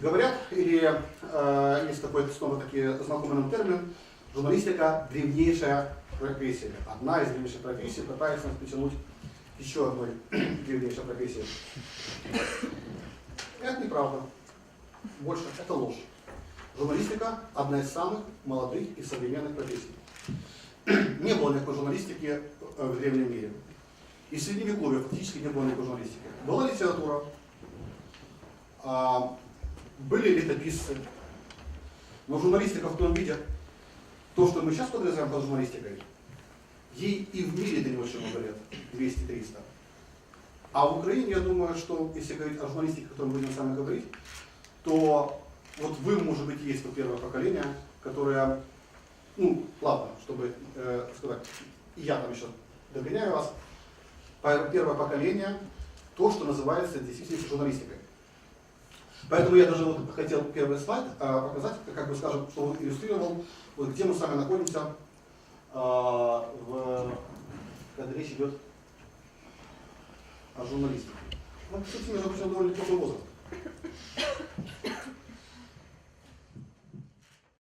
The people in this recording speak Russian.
Говорят, или э, есть такой снова-таки знакомый нам термин, журналистика – древнейшая профессия. Одна из древнейших профессий, пытается нас притянуть еще одной древнейшей профессии. Это неправда. Больше, это ложь. Журналистика – одна из самых молодых и современных профессий. Не было никакой журналистики э, в древнем мире. И в средневековье фактически не было никакой журналистики. Была литература, а, были летописцы, но журналистика в том виде, то, что мы сейчас подразумеваем под журналистикой, ей и в мире это не очень много лет, 200-300. А в Украине, я думаю, что если говорить о журналистике, о которой мы будем с вами говорить, то вот вы, может быть, есть то первое поколение, которое, ну, ладно, чтобы э, сказать, я там еще догоняю вас, первое поколение, то, что называется действительно журналистикой. Поэтому я даже вот хотел первый слайд а, показать, как бы скажем, что он иллюстрировал, вот где мы с вами находимся, а, в, когда речь идет о журналистике. Ну, кстати, между прочим, довольно неплохой возраст.